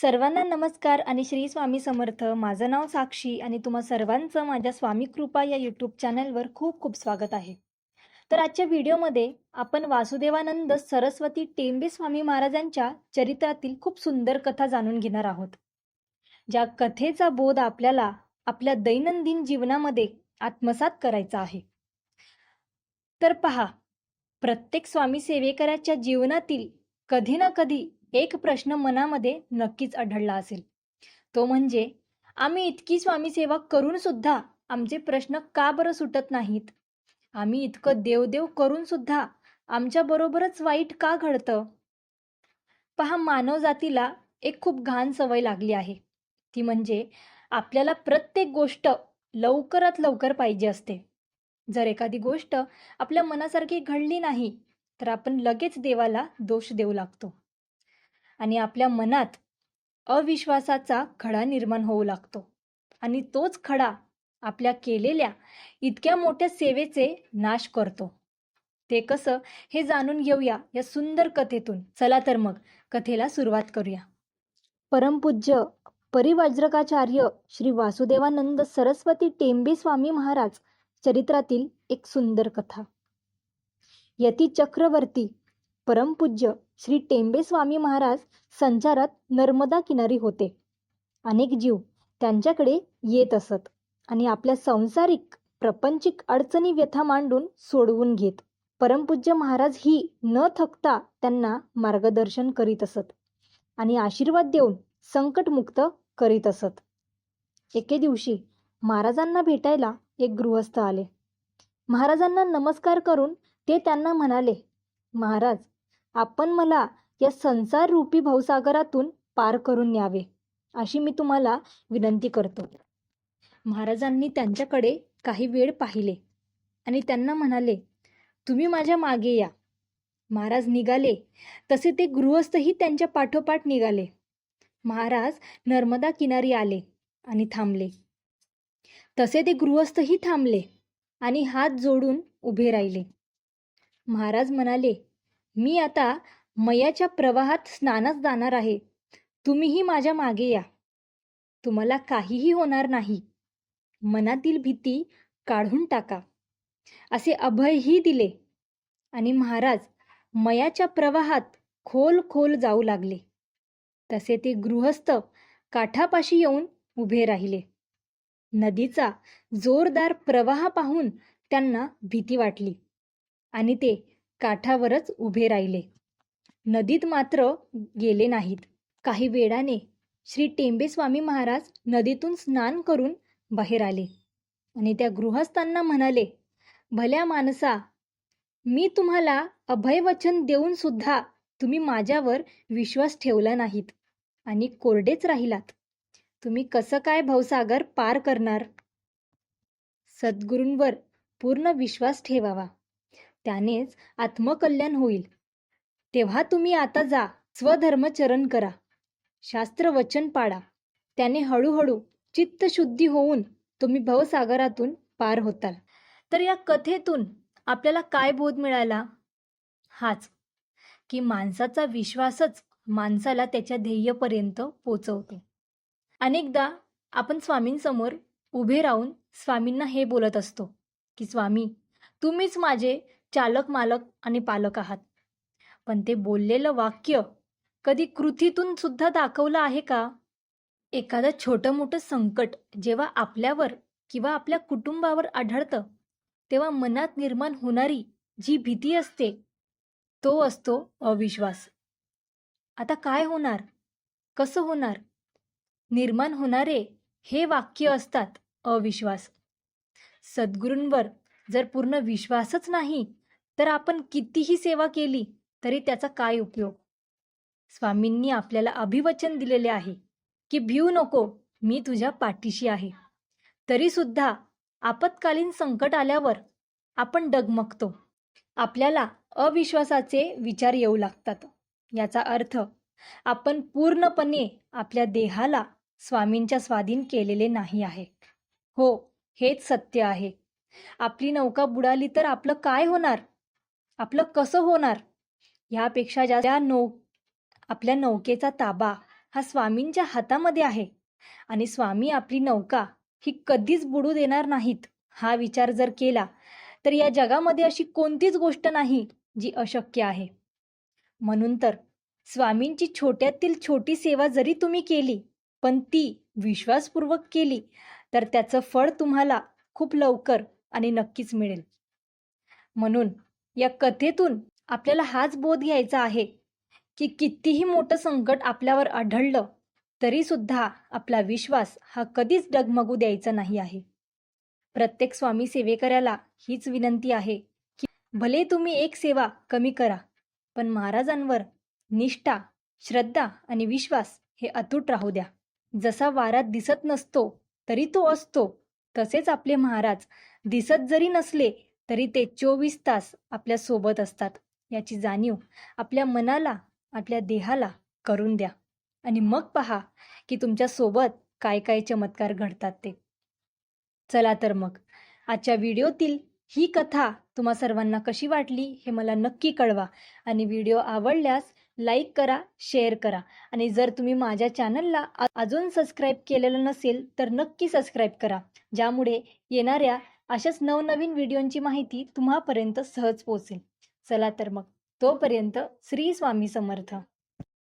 सर्वांना नमस्कार आणि श्री स्वामी समर्थ. माझं नाव साक्षी आणि तुम्हा सर्वांचं माझ्या स्वामी कृपा या यूट्यूब चॅनलवर खूप खूप स्वागत आहे. तर आजच्या व्हिडिओमध्ये आपण वासुदेवानंद सरस्वती टेंबे स्वामी महाराजांच्या चरित्रातील खूप सुंदर कथा जाणून घेणार आहोत. ज्या कथेचा बोध आपल्याला आपल्या दैनंदिन जीवनामध्ये आत्मसात करायचा आहे. तर पहा प्रत्येक स्वामी सेवेकराच्या जीवनातील कधी ना कधी एक प्रश्न मनामध्ये नक्कीच आढळला असेल. तो म्हणजे आम्ही इतकी स्वामी सेवा करून सुद्धा आमचे प्रश्न का बरं सुटत नाहीत? आम्ही इतकं देवदेव करून सुद्धा आमच्या बरोबरच वाईट का घडतं? पहा मानव जातीला एक खूप घाण सवय लागली आहे. ती म्हणजे आपल्याला प्रत्येक गोष्ट लवकरात लवकर पाहिजे असते. जर एखादी गोष्ट आपल्या मनासारखी घडली नाही तर आपण लगेच देवाला दोष देऊ लागतो. आणि आपल्या मनात अविश्वासाचा खडा निर्माण होऊ लागतो. आणि तोच खडा आपल्या केलेल्या इतक्या मोठ्या सेवेचे नाश करतो. ते कसं हे जाणून घेऊया या सुंदर कथेतून. चला तर मग कथेला सुरुवात करूया. परमपूज्य परिवाज्रकाचार्य श्री वासुदेवानंद सरस्वती टेंबे स्वामी महाराज चरित्रातील एक सुंदर कथा. यती चक्रवर्ती परमपूज्य श्री टेंबे स्वामी महाराज संचारात नर्मदा किनारी होते. अनेक जीव त्यांच्याकडे येत असत आणि आपल्या संसारिक प्रपंचिक अडचणी व्यथा मांडून सोडवून घेत. परमपूज्य महाराज ही न थकता त्यांना मार्गदर्शन करीत असत आणि आशीर्वाद देऊन संकटमुक्त करीत असत. एके दिवशी महाराजांना भेटायला एक गृहस्थ आले. महाराजांना नमस्कार करून ते त्यांना म्हणाले महाराज आपण मला या संसार रूपी भवसागरातून पार करून न्यावे अशी मी तुम्हाला विनंती करतो. महाराजांनी त्यांच्याकडे काही वेळ पाहिले आणि त्यांना म्हणाले तुम्ही माझ्या मागे या. महाराज निघाले. तसे ते गृहस्थही त्यांच्या पाठोपाठ निघाले. महाराज नर्मदा किनारी आले आणि थांबले. तसे ते गृहस्थही थांबले आणि हात जोडून उभे राहिले. महाराज म्हणाले मी आता मयाच्या प्रवाहात स्नानास जाणार आहे. तुम्हीही माझ्या मागे या. तुम्हाला काहीही होणार नाही. मनातील भीती काढून टाका. असे अभयही दिले. आणि महाराज मयाच्या प्रवाहात खोल खोल जाऊ लागले. तसे ते गृहस्थ काठापाशी येऊन उभे राहिले. नदीचा जोरदार प्रवाह पाहून त्यांना भीती वाटली. आणि ते काठावरच उभे राहिले. नदीत मात्र गेले नाहीत. काही वेळाने श्री टेंबेस्वामी महाराज नदीतून स्नान करून बाहेर आले आणि त्या गृहस्थांना म्हणाले भल्या माणसा मी तुम्हाला अभयवचन देऊन सुद्धा तुम्ही माझ्यावर विश्वास ठेवला नाहीत आणि कोरडेच राहिलात. तुम्ही कसं काय भवसागर पार करणार? सद्गुरूंवर पूर्ण विश्वास ठेवावा. त्यानेच आत्मकल्याण होईल. तेव्हा तुम्ही आता जा स्वधर्मचरण करा. शास्त्र वचन पाडा. त्याने हळूहळू चित्तशुद्धी होऊन तुम्ही भवसागरातून पार होताल. तर या कथेतून आपल्याला काय बोध मिळाला? हाच की माणसाचा विश्वासच माणसाला त्याच्या ध्येयपर्यंत पोचवतो. अनेकदा आपण स्वामींसमोर उभे राहून स्वामींना हे बोलत असतो की स्वामी तुम्हीच माझे चालक मालक आणि पालक आहात. पण ते बोललेलं वाक्य कधी कृतीतून सुद्धा दाखवलं आहे का? एखादं छोटं मोठं संकट जेव्हा आपल्यावर किंवा आपल्या कुटुंबावर आढळतं तेव्हा मनात निर्माण होणारी जी भीती असते तो असतो अविश्वास. आता काय होणार? कसं होणार? निर्माण होणारे हे वाक्य असतात अविश्वास. सद्गुरूंवर जर पूर्ण विश्वासच नाही तर आपण कितीही सेवा केली तरी त्याचा काय उपयोग? स्वामींनी आपल्याला अभिवचन दिलेले आहे की भिऊ नको मी तुझ्या पाठीशी आहे. तरी सुद्धा आपत्कालीन संकट आल्यावर आपण डगमगतो. आपल्याला अविश्वासाचे विचार येऊ लागतात. याचा अर्थ आपण पूर्णपणे आपल्या देहाला स्वामींच्या स्वाधीन केलेले नाही आहे. हो हेच सत्य आहे. आपली नौका बुडाली तर आपलं काय होणार? आपलं कसं होणार? ह्यापेक्षा ज्या नौ आपल्या नौकेचा ताबा हा स्वामींच्या हातामध्ये आहे. आणि स्वामी आपली नौका ही कधीच बुडू देणार नाहीत हा विचार जर केला तर या जगामध्ये अशी कोणतीच गोष्ट नाही जी अशक्य आहे. म्हणून तर स्वामींची छोट्यातील छोटी सेवा जरी तुम्ही केली पण ती विश्वासपूर्वक केली तर त्याचं फळ तुम्हाला खूप लवकर आणि नक्कीच मिळेल. म्हणून या कथेतून आपल्याला हाच बोध घ्यायचा आहे की कितीही मोठं संकट आपल्यावर आढळलं तरी सुद्धा आपला विश्वास हा कधीच डगमगू द्यायचा नाही आहे. प्रत्येक स्वामी सेवेकऱ्याला हीच विनंती आहे की भले तुम्ही एक सेवा कमी करा पण महाराजांवर निष्ठा श्रद्धा आणि विश्वास हे अतूट राहू द्या. जसा वारा दिसत नसतो तरी तो असतो. तसेच आपले महाराज दिसत जरी नसले तरी ते चोवीस तास आपल्यासोबत असतात. याची जाणीव आपल्या मनाला आपल्या देहाला करून द्या. आणि मग पहा की तुमच्यासोबत काय काय चमत्कार घडतात ते. चला तर मग. आजच्या व्हिडिओतील ही कथा तुम्हा सर्वांना कशी वाटली हे मला नक्की कळवा. आणि व्हिडिओ आवडल्यास लाईक करा शेअर करा. आणि जर तुम्ही माझ्या चॅनलला अजून सबस्क्राईब केलेलं नसेल तर नक्की सबस्क्राईब करा. ज्यामुळे येणाऱ्या अशाच नवनवीन व्हिडिओंची माहिती तुम्हापर्यंत सहज पोहोचेल. चला तर मग तोपर्यंत श्री स्वामी समर्थ.